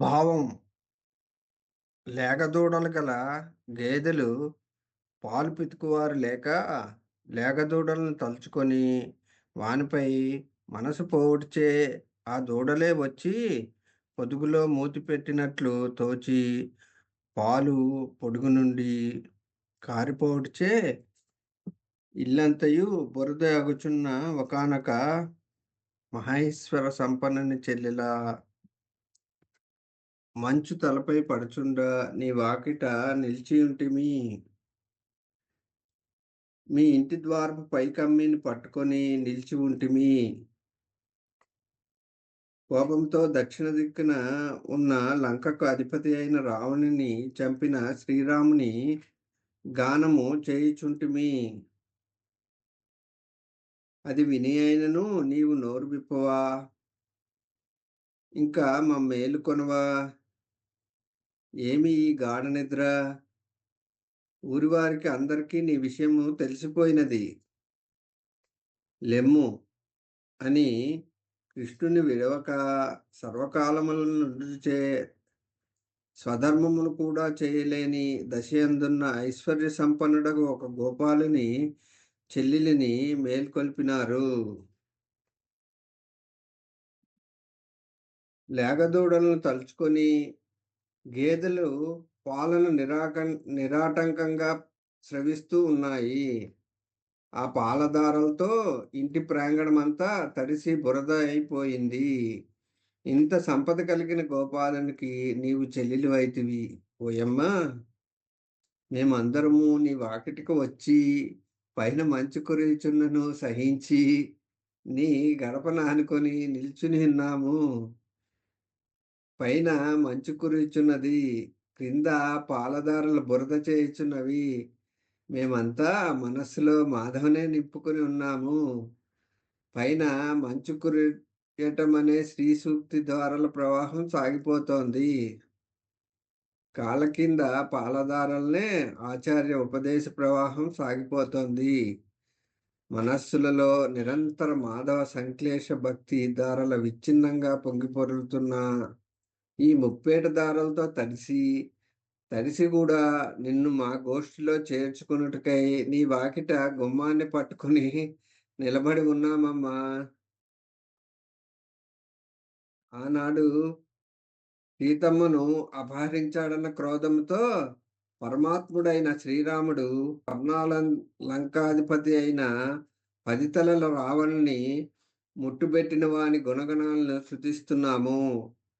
భావం. లేగదూడలు గల గేదెలు పాలు పితుకువారు లేక లేగదూడలను తలుచుకొని వానిపై మనసు పోవుడిచే ఆ దూడలే వచ్చి పొదుగులో మూతి పెట్టినట్లు తోచి పాలు పొడుగు నుండి కారిపోవుడిచే ఇల్లంతయు బురద అగుచున్న ఒకనొక మహేశ్వర సంపన్నుని చెల్లెలా మంచు తలపై పడుచుండ నీ వాకిట నిలిచి ఉంటిమి మీ. ఇంటి ద్వారపు పైకమ్మిని పట్టుకొని నిలిచి ఉంటిమి కోపంతో దక్షిణ దిక్కున ఉన్న లంకకు అధిపతి అయిన రావణుని చంపిన శ్రీరాముని గానము చేయుచుంటిమి అది విని అయినను నీవు నోరు విప్పవా. ఇంకా మా మేలు కొనవా. ఏమి ఈ గాఢ నిద్ర? ఊరివారికి అందరికీ నీ విషయము తెలిసిపోయినది. లెమ్ము అని కృష్ణుని విడవక సర్వకాలములను చే స్వధర్మమును కూడా చేయలేని దశయందున్న ఐశ్వర్య సంపన్నుడకు ఒక గోపాలుని చెల్లెలిని మేల్కొల్పినారు. లేగదూడలను తలుచుకొని గేదెలు పాలను నిరాక నిరాటంకంగా స్రవిస్తూ ఉన్నాయి. ఆ పాలదారలతో ఇంటి ప్రాంగణమంతా తడిసి బురద అయిపోయింది. ఇంత సంపద కలిగిన గోపాలనికి నీవు చెల్లెలు అయితివి ఓయమ్మా! మేమందరము నీ వాకిటికి వచ్చి పైన మంచు కురిచున్నను సహించి నీ గడప నానుకొని నిల్చుని ఉన్నాము. పైన మంచు కురుచున్నది క్రింద పాలదారులు బురద చేయుచున్నవి. మేమంతా మనస్సులో మాధవనే నింపుకుని ఉన్నాము. పైన మంచు కురియటం అనే శ్రీ సూక్తి ద్వారాల ప్రవాహం సాగిపోతోంది. కాళ్ళ కింద పాలదారల్నే ఆచార్య ఉపదేశ ప్రవాహం సాగిపోతోంది. మనస్సులలో నిరంతర మాధవ సంక్లేష భక్తి దారల విచ్ఛిన్నంగా పొంగిపొరులుతున్న ఈ ముప్పేట దారాలతో తడిసి తడిసి కూడా నిన్ను మా గోష్ఠిలో చేర్చుకున్నట్టుకై నీ వాకిట గుమ్మాన్ని పట్టుకుని నిలబడి ఉన్నామమ్మా. ఆనాడు సీతమ్మను అపహరించాడన్న క్రోధంతో పరమాత్ముడైన శ్రీరాముడు పర్ణాల లంకాధిపతి అయిన పదితలల రావణుని ముట్టుబెట్టిన వాని గుణగణాలను శృతిస్తున్నాము.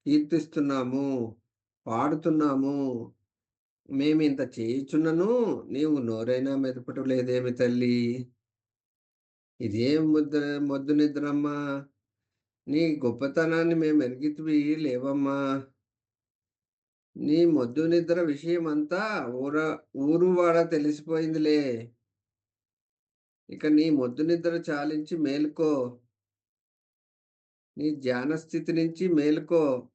కీర్తిస్తున్నాము పాడుతున్నాము. మేము ఇంత చేయుచున్నను నీవు నోరైనా మెదపటం లేదేమి తల్లి? ఇదేం ముద్ర మొద్దు నిద్రమ్మా? నీ గొప్పతనాన్ని మేము ఎరిగితివి లేవమ్మా. నీ మొద్దు నిద్ర విషయం అంతా ఊర ఊరు వాడ తెలిసిపోయిందిలే. ఇక నీ మొద్దు నిద్ర చాలించి మేలుకో. నీ ధ్యాన స్థితి నుంచి మేలుకో.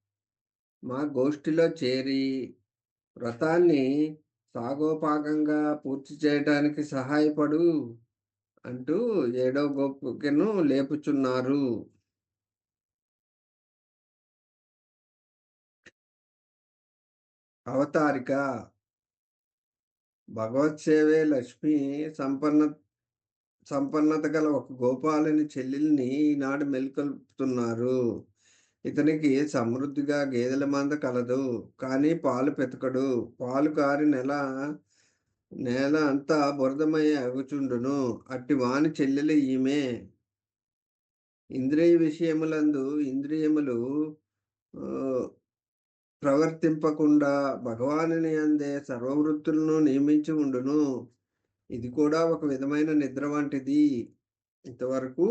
మా గోష్ఠిలో చేరి వ్రతాన్ని సాగోపాకంగా పూర్తి చేయడానికి సహాయపడు అంటూ ఏడో గోపికను లేపుచున్నారు. అవతారిక భగవత్ సేవే లక్ష్మి సంపన్న సంపన్నత గల ఒక గోపాలని చెల్లెల్ని ఈనాడు మెలుకొల్పుతున్నారు. ఇతనికి సమృద్ధిగా గేదెల మంద కలదు కానీ పాలు పెతకడు. పాలు కారి నెల నేల అంతా బురదమై అగుచుండును అట్టి వాని చెల్లెలు ఈమె. ఇంద్రియ విషయములందు ఇంద్రియములు ప్రవర్తింపకుండా భగవానుని అందే సర్వవృత్తులను నియమించి ఉండును. ఇది కూడా ఒక విధమైన నిద్ర వంటిది. ఇంతవరకు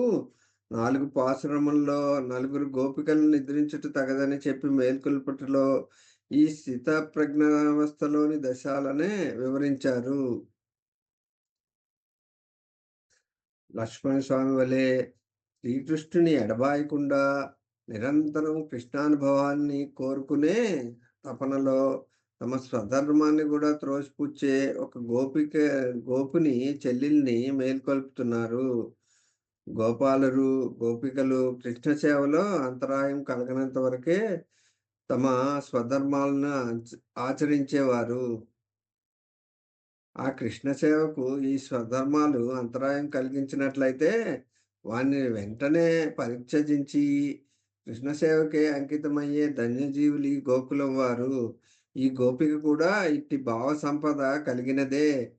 నాలుగు పాశ్రమంలో నలుగురు గోపికలను నిద్రించుట తగదని చెప్పి మేల్కొల్పటలో ఈ స్థిత ప్రజ్ఞావస్థలోని దశాలనే వివరించారు. లక్ష్మణ స్వామి వలె శ్రీకృష్ణుని ఎడబాయకుండా నిరంతరం కృష్ణానుభవాన్ని కోరుకునే తపనలో తమ స్వధర్మాన్ని కూడా త్రోసిపుచ్చే ఒక గోపిక గోపుని చెల్లెల్ని మేల్కొల్పుతున్నారు. గోపాలరు గోపికలు కృష్ణ సేవలో అంతరాయం కలగనంత వరకే తమ స్వధర్మాలను ఆచరించేవారు. ఆ కృష్ణ సేవకు ఈ స్వధర్మాలు అంతరాయం కలిగించినట్లయితే, వానిని వెంటనే పరిత్యజించి కృష్ణ సేవకే అంకితమయ్యే ధన్యజీవులు ఈ గోకులం వారు. ఈ గోపిక కూడా ఇట్టి భావ సంపద కలిగినదే.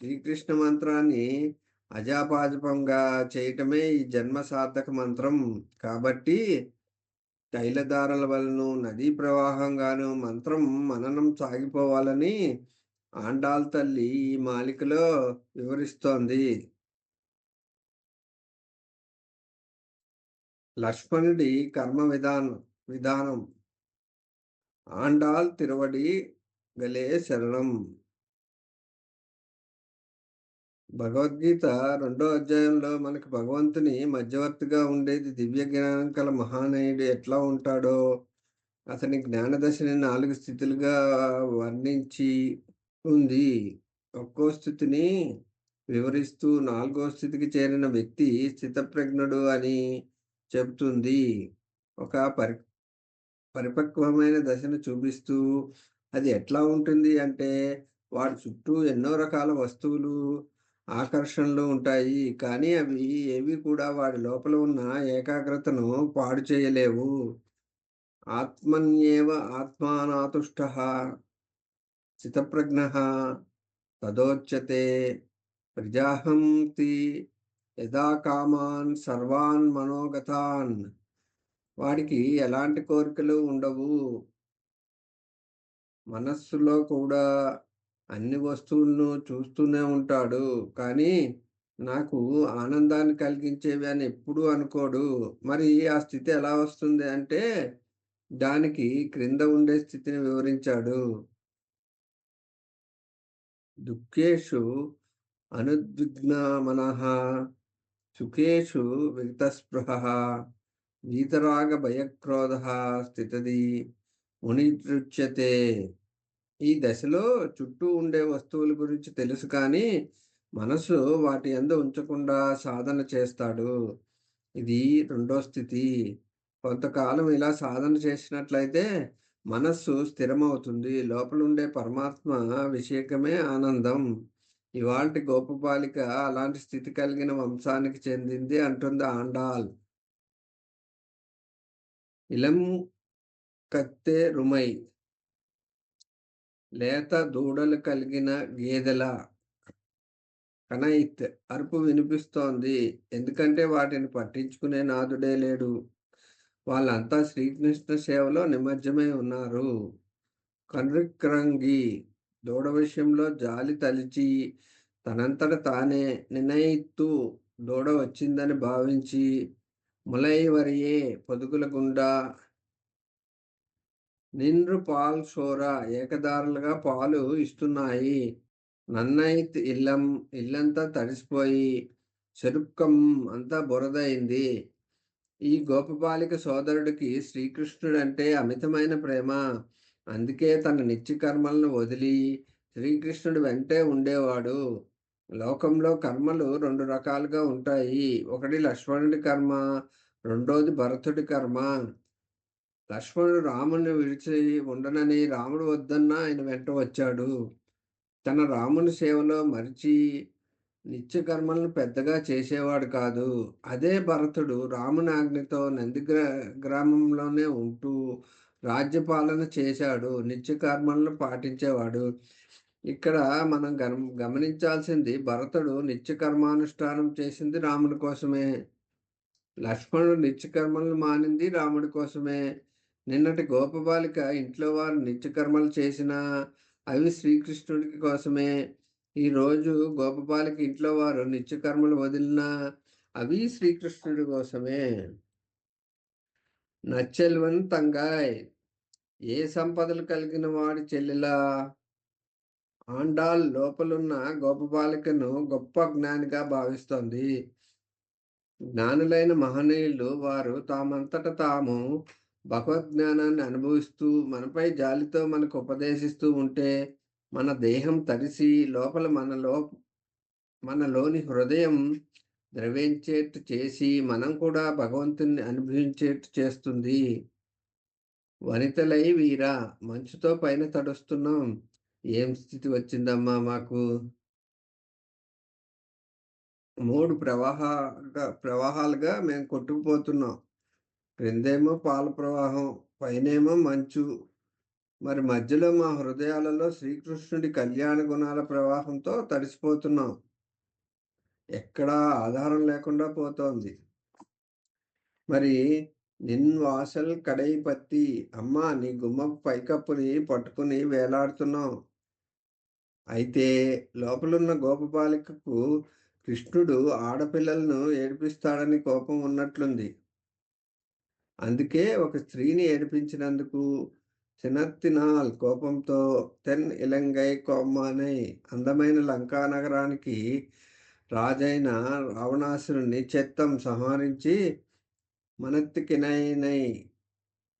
శ్రీకృష్ణ మంత్రాన్ని అజాపాజపంగా చేయటమే ఈ జన్మ సార్థక మంత్రం. కాబట్టి తైలధారల వలన నదీ ప్రవాహంగాను మంత్రం మననం సాగిపోవాలని ఆండాల్ తల్లి ఈ మాలికలో వివరిస్తోంది. లక్ష్మణుడి కర్మ విధానం విధానం ఆండాల్ తిరువడి గలే శరణం భగవద్గీత రెండో అధ్యాయంలో మనకి భగవంతుని మధ్యవర్తిగా ఉండేది దివ్య జ్ఞానం కల మహానయుడు ఎట్లా ఉంటాడో అతని జ్ఞానదశని నాలుగు స్థితులుగా వర్ణించి ఉంది. ఒక్కో స్థితిని వివరిస్తూ నాలుగో స్థితికి చేరిన వ్యక్తి స్థితప్రజ్ఞుడు అని చెబుతుంది. ఒక పరి పరిపక్వమైన దశను చూపిస్తూ అది ఎట్లా ఉంటుంది అంటే వాడి చుట్టూ ఎన్నో రకాల వస్తువులు ఆకర్షణలు ఉంటాయి. కానీ అవి ఏవి కూడా వాడి లోపల ఉన్న ఏకాగ్రతను పాడు చేయలేవు. ఆత్మన్యేవ ఆత్మానాతుష్ట స్థితప్రజ్ఞ తదోచ్యతే. ప్రజాహంతి యథా కామాన్ సర్వాన్ మనోగతాన్. వాడికి ఎలాంటి కోరికలు ఉండవు. మనస్సులో కూడా అన్ని వస్తువులను చూస్తూనే ఉంటాడు. కానీ నాకు ఆనందాన్ని కలిగించేవి అని ఎప్పుడూ అనుకోడు. మరి ఆ స్థితి ఎలా వస్తుంది అంటే దానికి క్రింద ఉండే స్థితిని వివరించాడు. దుఃఖేషు అనుద్విగ్న మనః సుఖేషు విగతస్పృహ వీతరాగ భయక్రోధ స్థితది మునిదృచ్యతే ఈ దశలో చుట్టూ ఉండే వస్తువుల గురించి తెలుసు కానీ మనసు వాటి ఎందు ఉంచకుండా సాధన చేస్తాడు. ఇది రెండో స్థితి. కొంతకాలం ఇలా సాధన చేసినట్లయితే మనస్సు స్థిరమవుతుంది. లోపల ఉండే పరమాత్మ విషేకమే ఆనందం. ఇవాళ గోపబాలిక అలాంటి స్థితి కలిగిన వంశానికి చెందింది అంటుంది ఆండాల్. ఇలం కత్తె రుమై. లేత దూడలు కలిగిన గేదెల కనైత్ అరుపు వినిపిస్తోంది. ఎందుకంటే వాటిని పట్టించుకునే నాదుడే లేడు. వాళ్ళంతా శ్రీకృష్ణ సేవలో నిమజ్జమై ఉన్నారు. కన్రిక్రంగి దూడ విషయంలో జాలి తలిచి తనంతట తానే నినయిత్తు దూడ వచ్చిందని భావించి ములైవరియే పొదుగుల గుండా నిండ్రు పాల్ షోర ఏకదారులుగా పాలు ఇస్తున్నాయి. నన్నైత్ ఇల్లం ఇల్లంతా తడిసిపోయి చెరుక్కం అంతా బురదైంది. ఈ గోపబాలిక సోదరుడికి శ్రీకృష్ణుడు అంటే అమితమైన ప్రేమ. అందుకే తన నిత్య కర్మలను వదిలి శ్రీకృష్ణుడు వెంటే ఉండేవాడు. లోకంలో కర్మలు రెండు రకాలుగా ఉంటాయి. ఒకటి లక్ష్మణుడి కర్మ రెండోది భరతుడి కర్మ. లక్ష్మణుడు రాముని విడిచి ఉండనని రాముడు వద్దన్నా ఆయన వెంట వచ్చాడు. తన రాముని సేవలో మరిచి నిత్యకర్మలను పెద్దగా చేసేవాడు కాదు. అదే భరతుడు రాముని ఆజ్ఞతో నంది గ్రామంలోనే ఉంటూ రాజ్యపాలన చేశాడు. నిత్యకర్మలను పాటించేవాడు. ఇక్కడ మనం గమనించాల్సింది భరతుడు నిత్యకర్మానుష్ఠానం చేసింది రాముడి కోసమే. లక్ష్మణుడు నిత్యకర్మలను మానింది రాముడి కోసమే. నిన్నటి గోపబాలిక ఇంట్లో వారు నిత్యకర్మలు చేసినా అవి శ్రీకృష్ణుడికి కోసమే. ఈరోజు గోపబాలిక ఇంట్లో వారు నిత్యకర్మలు వదిలినా అవి శ్రీకృష్ణుడి కోసమే. నచ్చెల్వన్ తంగాయ్ ఏ సంపదలు కలిగిన వాడి చెల్లెలా? ఆండాల్ లోపలున్న గోపబాలికను గొప్ప జ్ఞానిగా భావిస్తోంది. జ్ఞానులైన మహనీయులు వారు తామంతట తాము భగవద్జ్ఞానాన్ని అనుభవిస్తూ మనపై జాలితో మనకు ఉపదేశిస్తూ ఉంటే మన దేహం తడిసి లోపల మనలో మనలోని హృదయం ద్రవించేట్టు చేసి మనం కూడా భగవంతుని అనుభవించేట్టు చేస్తుంది. వనితలై వీరా మంచుతో పైన తడుస్తున్నాం. ఏం స్థితి వచ్చిందమ్మా మాకు? మూడు ప్రవాహ ప్రవాహాలుగా మేము కొట్టుకుపోతున్నాం. క్రిందేమో పాల ప్రవాహం పైనేమో మంచు. మరి మధ్యలో మా హృదయాలలో శ్రీకృష్ణుడి కళ్యాణ గుణాల ప్రవాహంతో తడిసిపోతున్నాం. ఎక్కడా ఆధారం లేకుండా పోతోంది. మరి నిన్ వాసల్ కడై పత్తి అమ్మా నీ గుమ్మ పైకప్పుని పట్టుకుని వేలాడుతున్నాం. అయితే లోపలున్న గోపబాలికకు కృష్ణుడు ఆడపిల్లలను ఏడిపిస్తాడని కోపం ఉన్నట్లుంది. అందుకే ఒక స్త్రీని ఏడిపించినందుకు సినత్తినాల్ కోపంతో తెన్ ఇలంగై కోమ్మానై అందమైన లంకా నగరానికి రాజైన రావణాసురుణ్ణి చెత్తం సంహరించి మనత్తికినైనై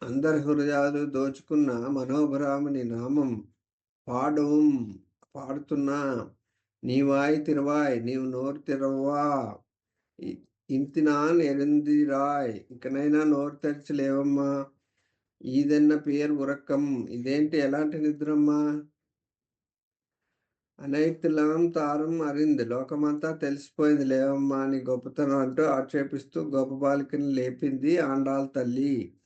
అందరి హృదయాలు దోచుకున్న మనోభరాముని నామం పాడు పాడుతున్నా. నీవాయ్ తిరువాయ్ నీవు నోరు తెరవా ఇంతినాన్ ఎరిందిరాయ్ ఇకనైనా నోరు తెరిచి లేవమ్మా. ఈదన్న పేరు ఉరక్కం ఇదేంటి? ఎలాంటి నిద్రమ్మా? అనైతులం తారం అరింది. లోకమంతా తెలిసిపోయింది. లేవమ్మా అని గొప్పతనం అంటూ ఆక్షేపిస్తూ గొప్ప బాలికని లేపింది ఆండాల్ తల్లి.